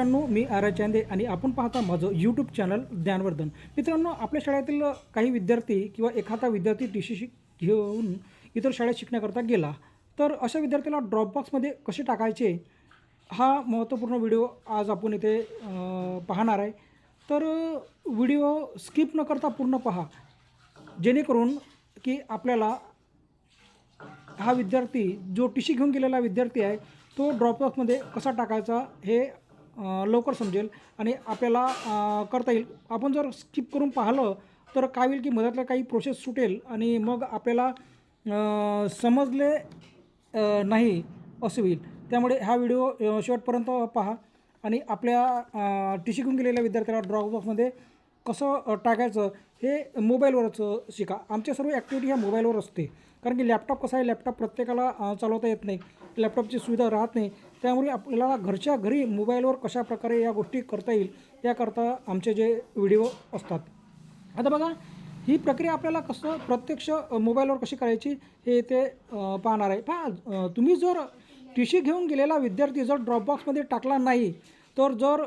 मित्रांनो मी आर्या चांदे आणि आपण पाहता माझं यूट्यूब चॅनल ज्ञानवर्धन. मित्रांनो आपल्या शाळेतील काही विद्यार्थी किंवा एखादा विद्यार्थी टी सी घेऊन इतर शाळेत शिकण्याकरता गेला तर अशा विद्यार्थ्याला ड्रॉपबॉक्समध्ये कसे टाकायचे हा महत्त्वपूर्ण व्हिडिओ आज आपण इथे पाहणार आहे. तर व्हिडिओ स्किप न करता पूर्ण पहा जेणेकरून की आपल्याला हा विद्यार्थी जो टी सी घेऊन गेलेला विद्यार्थी आहे तो ड्रॉपबॉक्समध्ये कसा टाकायचा हे लवकर समजेल आणि आपल्याला करता येईल. आपण जर स्किप करून पाहिलं तर काय होईल की मधातल्या काही प्रोसेस सुटेल आणि मग आपल्याला समजले नाही असं होईल. त्यामुळे हा व्हिडिओ शेवटपर्यंत पहा आणि आपल्या टी सी घेऊन गेलेल्या विद्यार्थ्याला ड्रॉपबॉक्समध्ये कसं टाकायचं हे मोबाईलवरच शिका. आमच्या सर्व ॲक्टिव्हिटी ह्या मोबाईलवर असते. कारण की लॅपटॉप कसा आहे लॅपटॉप प्रत्येकाला चालवता येत नाही. लॅपटॉपची सुविधा राहत नाही. त्यामुळे आपल्याला घरच्या घरी मोबाईलवर कशा प्रकारे या गोष्टी करता येईल याकरता आमचे जे व्हिडिओ असतात. आता बघा ही प्रक्रिया आपल्याला कसं प्रत्यक्ष मोबाईलवर कशी करायची हे ते पाहणार आहे. पहा तुम्ही जर टी सी घेऊन गेलेला विद्यार्थी जर ड्रॉपबॉक्समध्ये टाकला नाही तर जर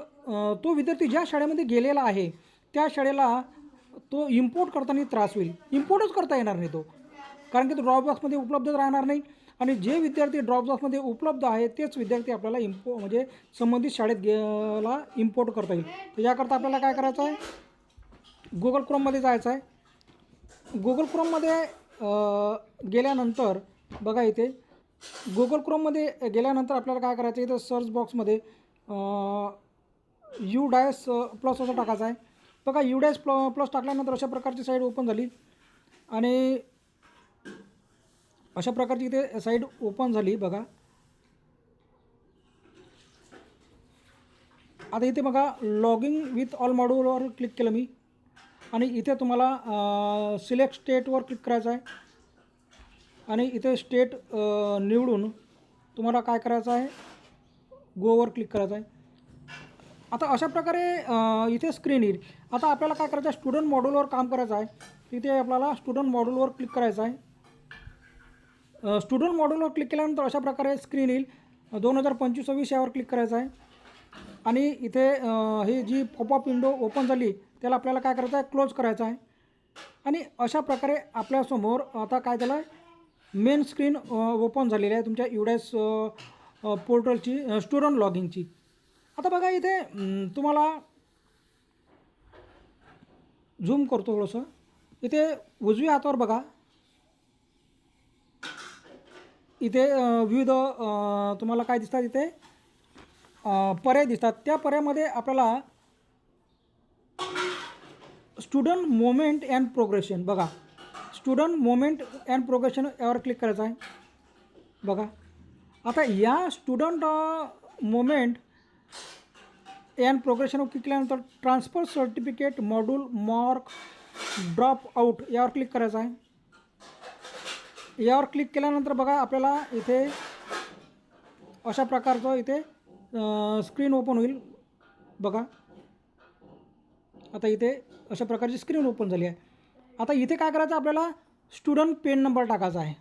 तो विद्यार्थी ज्या शाळेमध्ये गेलेला आहे त्या शाळेला तो इम्पोर्ट करताना त्रास होईल. इम्पोर्टच करता येणार नाही तो. कारण की तो ड्रॉपबॉक्समध्ये उपलब्धच राहणार नाही. आणि जे विद्यार्थी ड्रॉपबॉक्समध्ये उपलब्ध आहे तेच विद्यार्थी आपल्याला इम्पो म्हणजे संबंधित शाळेत गेला इम्पोर्ट करता येईल. तर याकरता आपल्याला काय करायचं आहे? गुगल क्रोममध्ये जायचं आहे. गुगल क्रोममध्ये गेल्यानंतर बघा इथे गुगल क्रोममध्ये गेल्यानंतर आपल्याला काय करायचं आहे? इथं सर्च बॉक्समध्ये यू डायस प्लस असं टाकायचं आहे. बघा यू डायस प्ल प्लस टाकल्यानंतर अशा प्रकारची साईड ओपन झाली. आणि अशा प्रकारची इथे साईड ओपन झाली बघा. आता इथे बघा लॉगिंग विथ ऑल मॉड्यूलवर क्लिक केलं मी. आणि इथे तुम्हाला सिलेक्ट स्टेटवर क्लिक करायचं आहे. आणि इथे स्टेट निवडून तुम्हाला काय करायचं आहे? गोवर क्लिक करायचं आहे. आता अशा प्रकारे इथे स्क्रीन येईल. आता आपल्याला काय करायचं आहे? स्टुडंट मॉड्यूलवर काम करायचं आहे. तिथे आपल्याला स्टुडंट मॉड्यूलवर क्लिक करायचं आहे. स्टुडंट मॉड्यूलवर क्लिक केल्यानंतर अशा प्रकारे स्क्रीन येईल. दोन हजार पंचवीस सव्वीस यावर क्लिक करायचं आहे. आणि इथे ही जी पॉपअप विंडो ओपन झाली त्याला आपल्याला काय करायचं आहे? क्लोज करायचं आहे. आणि अशा प्रकारे आपल्यासमोर आता काय झालं आहे? मेन स्क्रीन ओपन झालेली आहे तुमच्या युडेस पोर्टलची स्टुडंट लॉगिंगची आता बघा इथे तुम्हाला झूम करतो थोडंसं. इथे उजव्या हातावर बघा. इथे विविध तुम्हाला काय दिसतात इथे? पर्याय दिसतात. त्या पर्यायामध्ये आपल्याला स्टुडंट मोमेंट अँड प्रोग्रेशन बघा. स्टुडंट मोमेंट अँड प्रोग्रेशन यावर क्लिक करायचं आहे. बघा. आता या student movement and progression click केल्यानंतर transfer certificate module mark drop out यावर क्लिक करायचं आहे. यावर क्लिक केल्यानंतर बघा आपल्याला इथे अशा प्रकारचं इथे स्क्रीन ओपन होईल. बघा. आता इथे अशा प्रकारची स्क्रीन ओपन झाली आहे. आता इथे काय करायचं आपल्याला? स्टुडंट पेन नंबर टाकायचा आहे.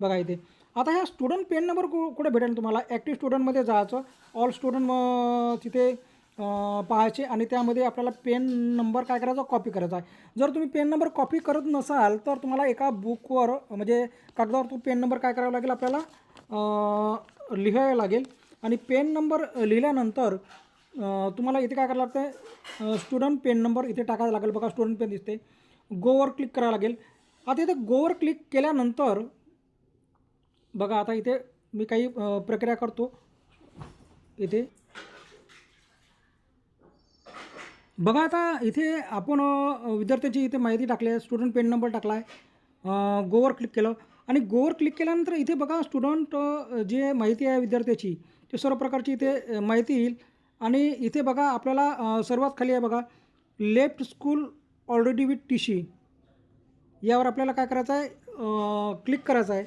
बघा इथे. आता ह्या स्टुडंट पेन नंबर कु कुठे भेटेल तुम्हाला? ॲक्टिव्ह स्टुडंटमध्ये जायचं ऑल स्टुडंट तिथे पाहायचे आणि त्यामध्ये आपल्याला पेन नंबर काय करायचा कॉपी करायचा आहे. जर तुम्ही पेन नंबर कॉपी करत नसाल तर तुम्हाला एका बुकवर म्हणजे कागदावर तो पेन नंबर काय करावा लागेल आपल्याला? अं, लिहायला लागेल. आणि पेन नंबर लिहिल्यानंतर तुम्हाला इथे काय करावं लागतं स्टुडंट पेन नंबर इथे टाकायला लागेल. बघा स्टुडंट पेन दिसते गोवर क्लिक करावं लागेल. आता इथे गोवर क्लिक केल्यानंतर बघा आता इथे मी काही प्रक्रिया करतो. इथे. बघा आता इथे आपण विद्यार्थ्यांची विद्यार्थ्याची इथे माहिती टाकली आहे. स्टुडंट पेन नंबर टाकला आहे. गोवर क्लिक केलं. आणि गोवर क्लिक केल्यानंतर इथे बघा स्टुडंट जे माहिती आहे विद्यार्थ्याची ते सर्व प्रकारची इथे माहिती येईल. आणि इथे बघा आपल्याला सर्वात खाली आहे बघा left school already with T C यावर आपल्याला काय करायचं आहे? क्लिक करायचं आहे.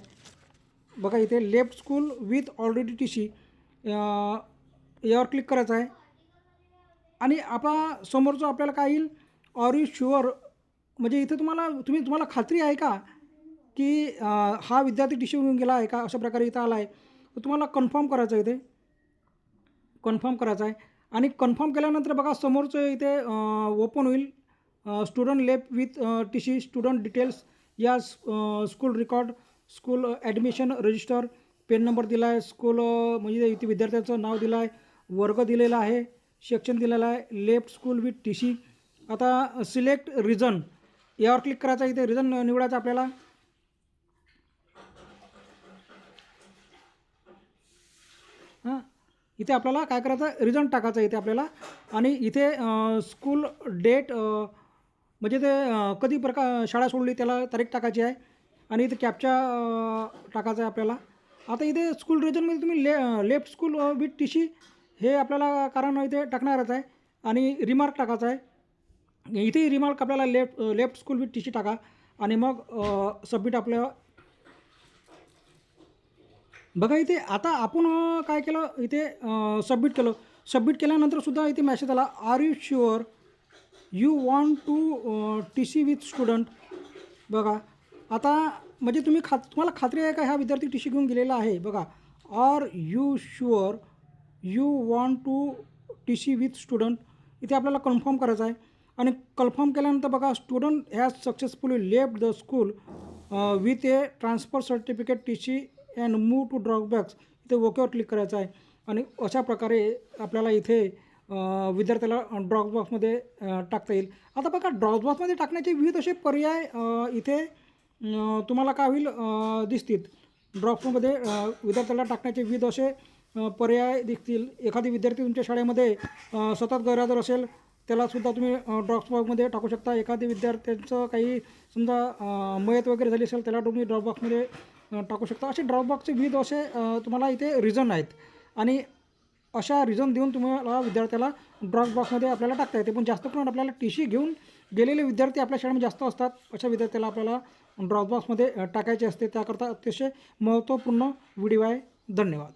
बघा इथे left school with already T C यावर क्लिक करायचं आहे. आणि आपा समोरचं आपल्याला काय येईल? ऑर यू शुअर म्हणजे इथे तुम्हाला तुम्ही तुम्हाला खात्री आहे का की हा विद्यार्थी टी सी घेऊन गेला आहे का? अशा प्रकारे इथं आला आहे तर तुम्हाला कन्फर्म करायचं आहे इथे. कन्फर्म करायचं आहे. आणि कन्फर्म केल्यानंतर बघा समोरचं इथे ओपन होईल. Student left with T C student details या school record school admission register pen number दिला आहे स्कूल म्हणजे इथे विद्यार्थ्याचं नाव दिलं आहे वर्ग दिलेला आहे सेक्शन दिलेलं आहे left school with T C. आता सिलेक्ट रिझन यावर क्लिक करायचं इथे रिझन निवडायचं आपल्याला. हां इथे आपल्याला काय करायचं रिझन टाकायचं इथे आपल्याला. आणि इथे स्कूल डेट म्हणजे ते कधी प्रकार शाळा सोडली त्याला तारीख टाकायची आहे. आणि इथे कॅपचा टाकायचा आहे आपल्याला. आता इथे स्कूल रिजनमध्ये तुम्ही ले left school with T C हे आपल्याला कारण इथे टाकणारच आहे. आणि रिमार्क टाकायचा आहे. इथेही रिमार्क आपल्याला left left school with T C टाका. आणि मग सबमिट आपल्या बघा इथे आता आपण काय केलं? इथे सबमिट केलं. सबमिट केल्यानंतर सुद्धा इथे मॅसेज आला. Are you sure you want to T C with student बघा. आता म्हणजे तुम्ही खात तुम्हाला खात्री आहे का हा विद्यार्थी टी सी घेऊन गेलेला आहे? बघा are you sure you want to T C with student इथे आपल्याला कन्फर्म करायचं आहे. आणि कन्फर्म केल्यानंतर बघा student has successfully left the school with a transfer certificate T C and move to dropbox इथे ओकेवर क्लिक करायचं आहे. आणि अशा प्रकारे आपल्याला इथे uh, विद्यार्थ्याला ड्रॉपबॉक्समध्ये uh, टाकता येईल. आता बघा ड्रॉपबॉक्समध्ये टाकण्याचे विविध असे पर्याय uh, इथे तुम्हाला काय होईल दिसतील. ड्रॉपमध्ये विद्यार्थ्याला टाकण्याचे विविध असे पर्याय दिसतील. एखादी विद्यार्थी तुमच्या शाळेमध्ये सतत गैरहजर असेल त्यालासुद्धा तुम्ही ड्रॉपबॉक्समध्ये टाकू शकता. एखादी विद्यार्थ्यांचं काही समजा मयत वगैरे झाली असेल त्याला तुम्ही ड्रॉपबॉक्समध्ये बॉक्समध्ये टाकू शकता. असे ड्रॉपबॉक्सचे विविध असे तुम्हाला इथे रिझन आहेत. आणि अशा रिझन देऊन तुम्हाला विद्यार्थ्याला ड्रॉप बॉक्समध्ये आपल्याला टाकता येते. पण जास्त करून आपल्याला टी सी घेऊन गेलेले विद्यार्थी आपल्या शाळेमध्ये जास्त असतात. अशा विद्यार्थ्याला आपल्याला ड्रॉपबॉक्समध्ये टाकायचे असते. त्याकरता अतिशय महत्त्वपूर्ण व्हिडिओ आहे धन्यवाद.